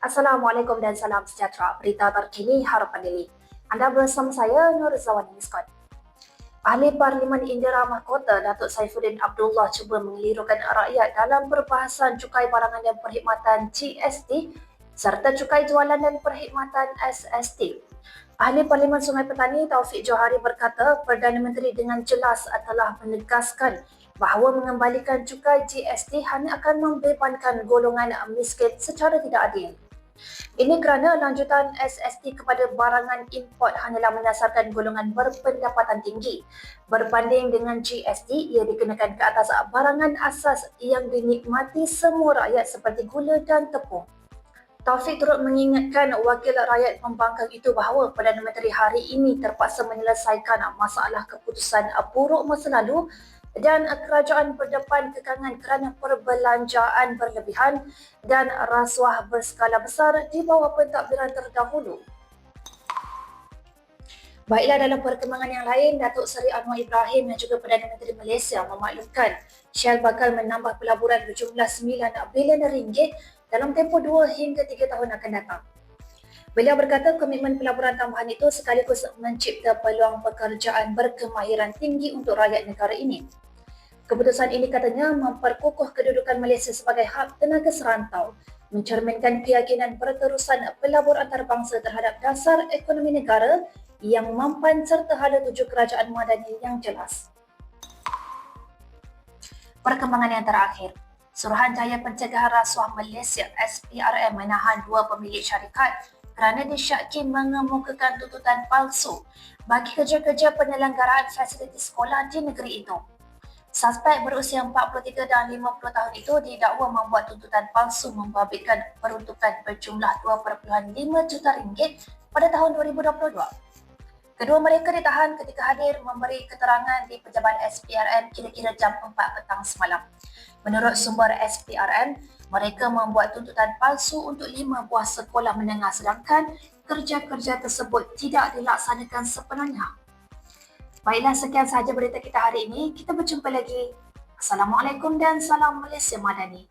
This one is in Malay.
Assalamualaikum dan salam sejahtera. Berita terkini Harapan Daily. Anda bersama saya Nur Zawani Miskot. Ahli Parlimen Indira Mahkota Datuk Saifuddin Abdullah cuba mengelirukan rakyat dalam perbahasan cukai barangan dan perkhidmatan GST serta cukai jualan dan perkhidmatan SST. Ahli Parlimen Sungai Petani Taufik Johari berkata Perdana Menteri dengan jelas telah menegaskan bahawa mengembalikan cukai GST hanya akan membebankan golongan miskin secara tidak adil. Ini kerana lanjutan SST kepada barangan import hanyalah menyasarkan golongan berpendapatan tinggi. Berbanding dengan GST, ia dikenakan ke atas barangan asas yang dinikmati semua rakyat seperti gula dan tepung. Taufik turut mengingatkan wakil rakyat pembangkang itu bahawa Perdana Menteri hari ini terpaksa menyelesaikan masalah keputusan buruk masa lalu dan kerajaan berdepan kekangan kerana perbelanjaan berlebihan dan rasuah berskala besar di bawah pentadbiran terdahulu. Baiklah dalam perkembangan yang lain, Datuk Seri Anwar Ibrahim dan juga Perdana Menteri Malaysia memaklumkan Shell bakal menambah pelaburan berjumlah 9 bilion ringgit dalam tempoh 2 hingga 3 tahun akan datang. Beliau berkata komitmen pelaburan tambahan itu sekaligus mencipta peluang pekerjaan berkemahiran tinggi untuk rakyat negara ini. Keputusan ini katanya memperkukuh kedudukan Malaysia sebagai hub tenaga serantau, mencerminkan keyakinan berterusan pelabur antarabangsa terhadap dasar ekonomi negara yang mampan serta ada tuju kerajaan madani yang jelas. Perkembangan yang terakhir, Suruhanjaya Pencegahan Rasuah Malaysia SPRM menahan dua pemilik syarikat kerana disyaki mengemukakan tuntutan palsu bagi kerja-kerja penyelenggaraan fasiliti sekolah di negeri itu. Suspek berusia 43 dan 50 tahun itu didakwa membuat tuntutan palsu membabitkan peruntukan berjumlah 2.5 juta ringgit pada tahun 2022. Kedua mereka ditahan ketika hadir memberi keterangan di pejabat SPRM kira-kira jam 4 petang semalam. Menurut sumber SPRM, mereka membuat tuntutan palsu untuk lima buah sekolah menengah sedangkan kerja-kerja tersebut tidak dilaksanakan sepenuhnya. Baiklah, sekian sahaja berita kita hari ini. Kita berjumpa lagi. Assalamualaikum dan salam Malaysia Madani.